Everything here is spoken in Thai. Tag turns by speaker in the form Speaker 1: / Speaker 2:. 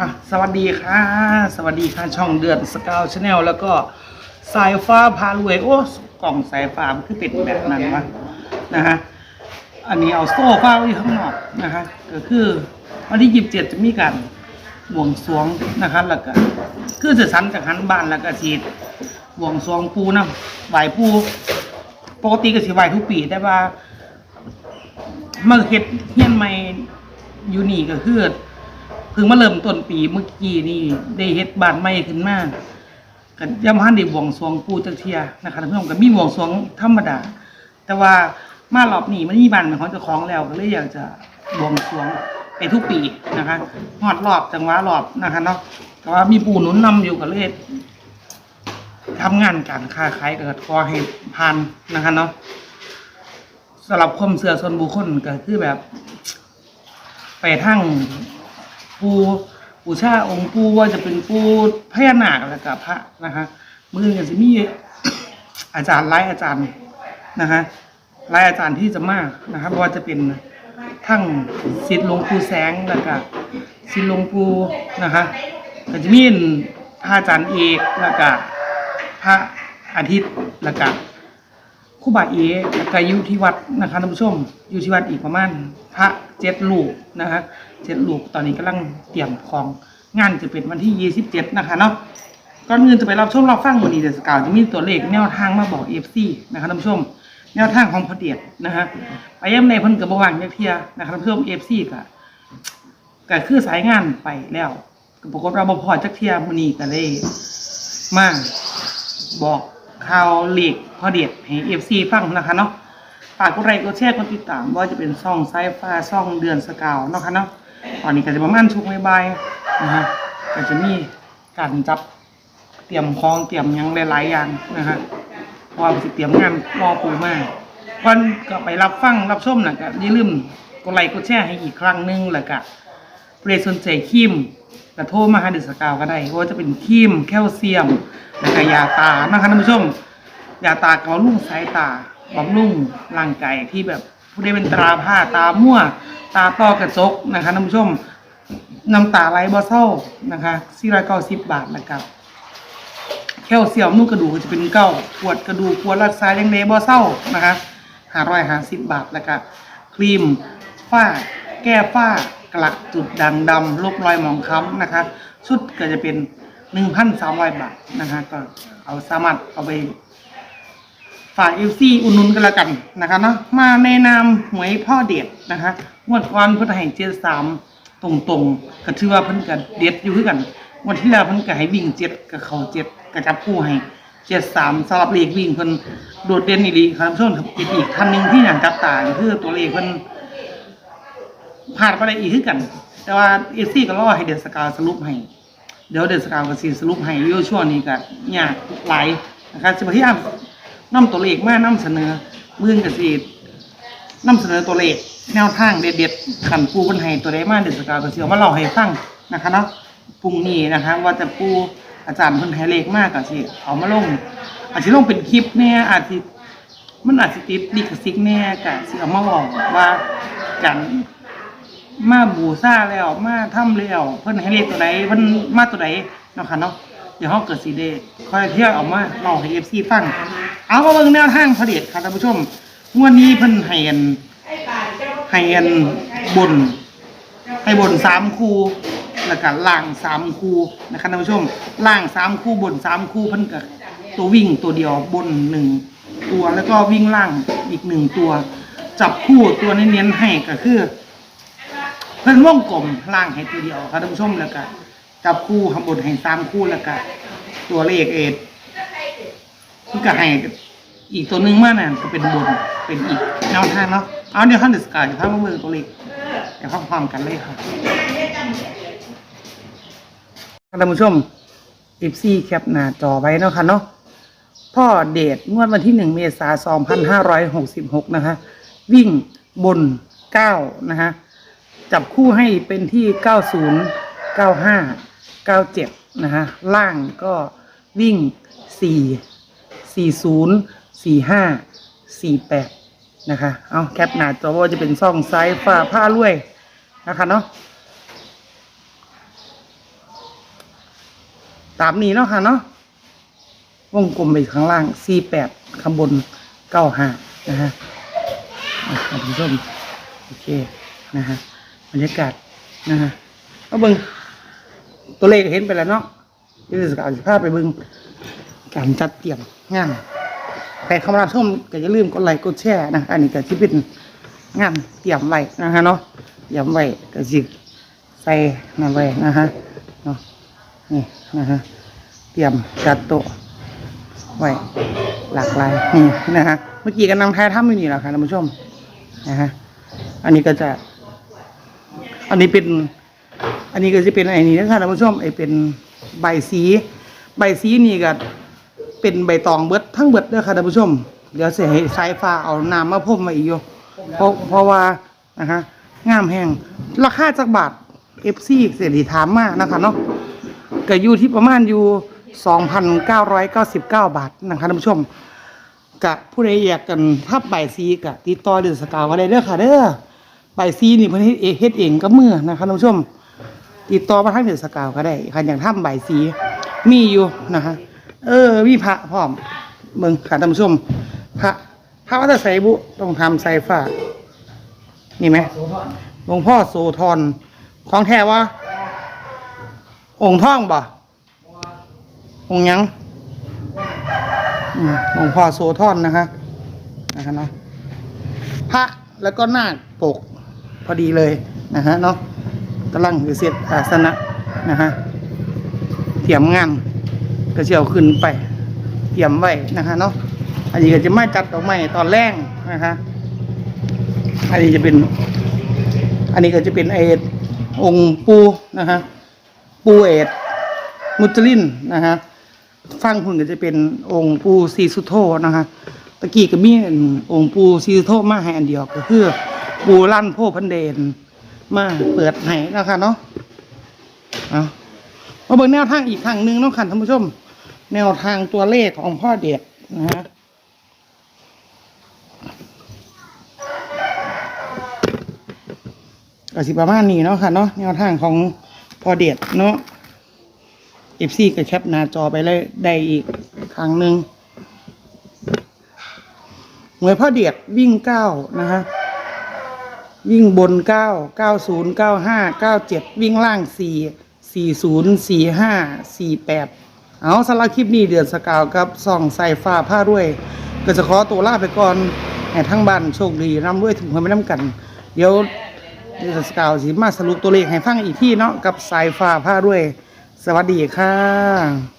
Speaker 1: อะสวัสดีค่ะ สวัสดีค่ะช่องเดือนสกาวชาแนลแล้วก็สายฟ้าพารวย โอ้กล่องสายฟ้ามันคือเป็นแบบนั้นวะนะฮะอันนี้เอาโซ่ฟ้าไว้ข้างนอกนะฮะก็คือวันที่ยีิบเจ็ดจะมีการบวงสรวงนะคะแล้วก็คือจะสันจากหันบ้านแล้วก็สีบวงสรวงปูน้ำไหวปูปกติก็สิไหวทุกปีแต่ว่าเมื่อเฮ็ดเฮียนใหม่อยู่นี่ก็คือ พิ่งมาเริ่มต้นปีเมื่อกี้นี่ได้เฮ็ดบ้านใหม่ขึ้นมาก็ยังบ่ทันได้บวงสรวงปู่จักเทียนะครับท่านผู้ชมก็มีบวงสรวงธรรมดา แต่ว่ามารอบนี้มันมีบ้านเป็นของเจ้าของแล้วก็เลยอยากจะบวงสรวงไปทุกปีนะคะฮอดรอบจังหวะรอบนะคะเนาะแต่ว่ามีปู่หนุนนำอยู่ก็เลยทำงานการค้าขายก็ขอให้ผ่านนะคะเนาะสำหรับความเสื่อส่วนบุคคลก็คือแบบ ไปทั้ง ปูปูชาองค์ปูว่าจะเป็นปูพญานาคแล้วก็พระนะคะมือกันสิมีอาจารย์หลายอาจารย์นะคะหลายอาจารย์ที่จะมากนะครับว่าจะเป็นทั้งศิษย์หลวงปู่แสงแล้วก็ศิษย์หลวงปู่นะคะก็จะมีพระอาจารย์เอกแล้วก็พระอาทิตย์แล้วก็คู่บาเอแล้วก็อยู่ที่วัดนะคะท่านผู้ชมอยู่ที่วัดอีกประมาณพระเจ็ดลูกนะคะ เจ็ดลูกตอนนี้กำลังเตรียมของงานจะเป็นวันที่ยี่สิบเจ็ดนะคะเนาะก่อนอื่นจะไปรับชมรับฟังวันนี้เดสกาวจะมีตัวเลขแนวทางมาบอกเอฟซีนะคะท่านผู้ชม แนวทางของพระเดียดนะคะไปย่ำในพิ่นกับบวางยักเทียนะคะท่านผู้ชมเอฟซีก็ก็คือสายงานไปแล้วก็ปรากฏว่าบ่พอจักเทียมื้อนี้ก็เลยมาบอกข่าวเลขพอเด็ดให้เอฟซีฟังนะคะเนาะฝากกดไลค์กดแชร์กดติดตามว่าจะเป็นช่องไซฟ้าช่องเดือนสกาวเนาะค่ะเนาะ ตอนนี้ก็จะประมาณช่วงบ่ายๆนะฮะก็จะมีการจับเตรียมของเตรียมยังหลายๆอย่างนะฮะพราะว่าสิเตรียมงานรอปูมากก่อนก็ไปรับฟังรับชมนะก็อย่าลืมกดไลค์กดแชร์ให้อีกครั้งหนึงแล้วก็เปรสนใจครีมกระโทรมาหาเดือสกาวก็ได้ว่าจะเป็นครีมแคลเซียมแล้วก็ยาตานะคะท่านผู้ชมยาตากำลุ่งสายตาบำรุงร่างกายที่แบบ ผู้ใดเป็นตาผ้าตามั่ว ตาต้อกระจกนะคะท่านผู้ชมน้ำตาไหลบ่เศร้านะคะ490บบาทนะครับแคลเซียมนุ่กระดูกก็จะเป็นเก้าปวดกระดูกปวดรักษาอย่างเดบ่เศร้านะคะห้าร้อยห้าสิบบาทแล้วก็ครีมฝ้า แก้ฝ้ากลักจุดด่างดำลบรอยหมองคล้ำนะคะชุดก็จะเป็นหนึ่งพันสามร้อยบาทนะคะก็เอาสามารถเอาไป ฝากเอฟซีอุนุนกันล้วกันนะคะเนาะมาในนามหวยพ่อเด็ดนะคะงวดก่อนพิ่นให้เจ็ดสามตรงๆก็ถือว่าเพิ่นก็เด็ดอยู่คือกันวันที่แล้วเพิ่นก็ให้วิ่งเจ็ดกับเขาเจ็ดก็จับคู่ให้เจ็ดสามสำหรับเลขวิ่งเพิ่นโดดเด่นอีหลีครับท่านผู้ชมอีกอีกท่านหนึ่งที่อยากจับตาคือตัวเลขเพิ่นพลาดไปได้อีกคือกัน แต่ว่าเอฟซีก็รอให้เดือนสกาวสรุปให้ เดี๋ยวเดสกาวก็สิสรุปให้ยู่ช่วงนี้ก็ยากหลายนะครับสิพยายาม นำตัวเลขมานำเสนอเมื่นกับสีนำเสนอตัวเลขแนวทางเด็ดๆขันปูบนไห้ตัวใดมาเด็ดสกาวก็เสียวมาเล่าให้ฟังนะคะเนาะปรุงนี้นะคะ ว่าจะปูอาจารย์เพิ่นให้เลขมากกับสิเอามาลงอาจจะลงเป็นคลิปแน่อาจจะมันอาจจะติดดิคซิกแน่กะสิเอามาบอกว่ากันมาบูซ่าแล้วมาทำแล้วเพิ่นให้เลขตัวใดเพิ่นมาตัวใดเนาะค่ะเนาะเดี๋ยวเขาเกิดสีเดคอยเที่ยวออกมาเล่าให้เอฟซีฟัง เอามาเบิ่งแนวทางพระเดชครับท่านผู้ชมงวดนี้เพิ่นให้อันให้อันบน ให้บนสามคู่แล้วก็ล่างสามคู่นะครับท่านผู้ชมล่างสามคู่บนสามคู่เพิ่นกับตัววิ่งตัวเดียวบนหนึ่งตัวแล้วก็วิ่งล่างอีกหนึ่งตัว จับคู่ตัวเน้นๆให้ก็คือ เพิ่นวงกลมล่างให้ตัวเดียวครับท่านผู้ชมแล้วก็จับคู่ข้างบนให้สามคู่แล้วก็ตัวเลขเอ็ด ที่ก็ให้อีกตัวหนึงมากน่ะก็เป็นบนเป็นอีกแนวทางเนาะเอาเดี๋ยวท่านเดสกายจะพามาเบิ่งตัวเลขเดี๋ยวพร้อมกันเลยค่ะท่านผู้ชม FC แคปหน้าจอไว้เนาะค่ะเนาะพ่อเดชงวดวันที่หนึ่งเมษาสองพันห้าร้อยน2566นะคะ วิ่งบนเก้านะคะจับคู่ให้เป็นที่90 95 97นย์เก้าห้าเก้าเจ็ดนะฮะล่างก็วิ่ง4 40 45 48 นะคะ เอาแคปหน้าจอว่าจะเป็นซ่องไซ้ายฟ้าผ้าลวยนะคะเนาะตามนี้เนาะค่ะเนาะวงกลมไปข้างล่างสี่แปดข้างบนเก้าห้านะฮะอะท่านผู้ชมโอเค นะฮะบรรยากาศ นะฮะเอาเบิงตัวเลขเห็นไปแล้วเนาะเดี๋ยวจะเอาสิภาพไปเบิง การจัดเตรียมงานแต่เข้ามารับชมก็อย่าลืมกดไลค์กดแชร์นะอันนี้ก็ที่เป็นงานเตรียมไว้นะฮะเนาะเตรียมไว้ก็สิใส่นั่นไว้นะฮะเนาะนี่นะฮะเตรียมจัดโต๊ะไว้หลากหลายนี่นะฮะเมื่อกี้ก็นำท้ถ้ำอยู่นี่แหละค่ะท่านผู้ชมนะฮะอันนี้ก็จะ อันนี้เป็น อันนี้ก็จะเป็นไอ้นี่นะคะท่านผู้ชมไอ้เป็นใบสี ใบสีนี่ก็ เป็นใบตองเบิดทั้งเบิดเด้อค่ะท่านผู้ชม เดี๋ยวเสียให้สายฟ้าเอาน้ำมาพ่มมาอีกอยู่เพราะเพราะว่านะฮะงามแห้งราคาจักบาทเอฟซีเสียดีถามมากนะคะเนาะก็อยู่ที่ประมาณอยู่ 2,999 บาทนะคะท่านผู้ชมกะผู้ใดอยากกันทับใบซีกะติดต่อเดือนสกาวก็ได้เด้อค่ะเด้อใบซีนี่เพิ่นเฮ็ดเองเฮ็ดเองกับมือนะคะท่านผู้ชม ติดต่อมาทางเดือนสกาวก็ได้ค่ะอย่างทำใบซีมีอยู่นะคะ เออมีพระพร้อมเบิ่งค่ะท่านผู้มพระพระวัดไสบุต้องทำใส่ฟ้านี่ไหมหลวงพ่อโสธรของแท้วะองค์ท่องบ่องค์ยังอืมองพ่อโสธรนะคะนะคะเนาะพระแล้วก็นาคปกพอดีเลยนะฮะเนาะกำลังอยู่เสร็จอาสนะนะฮะเตรียมงาน ก็เชียวขึ้นไปเตรียมไว้นะคะเนาะอันนี้ก็จะไม่จัดดอกไม้ตอนแรกนะคะ อันนี้จะเป็น อันนี้ก็จะเป็นไอองปูนะฮะปูเอดมุจลินนะฮะฟังคุณก็จะเป็นองค์ปูซีสุโธนะฮะตะกี้ก็มีองค์ปูซีสุโธมาให้อันเดียวก็คือปูลั่นโพพันเดนมาเปิดให้นะคะเนาะเอามาเบิ่งแนวทางอีกทางหนึ่งเนาะค่ะท่านผู้ชม แนวทางตัวเลขของพ่อเด็ดนะฮะก็สิประมาณนี้เนาะค่ะเนาะแนวทางของพ่อเด็ดเนาะเอฟซีก็แคปหน้าจอไปเลยได้อีกครั้งหนึ่งหน่วยพ่อเด็ดวิ่งเก้านะฮะวิ่งบนเก้าเก้าศูนย์เก้าห้าเก้าเจ็ดวิ่งล่างสี่สี่ศูนย์สี่ห้าสี่แปด เอาสำหรับคลิปนี้เดือนสกาวกับส่องใส่ฟ้าผ้าด้วย ก็จะขอตัวลาไปก่อนให้ทั้งบ้านโชคดีร่ำรวยถึงความไม่น้ำกัน เดี๋ยวเดือนสกาวสิมาสรุปตัวเลขให้ฟังอีกที่เนาะกับสายฟ้าผ้าด้วย สวัสดีค่ะ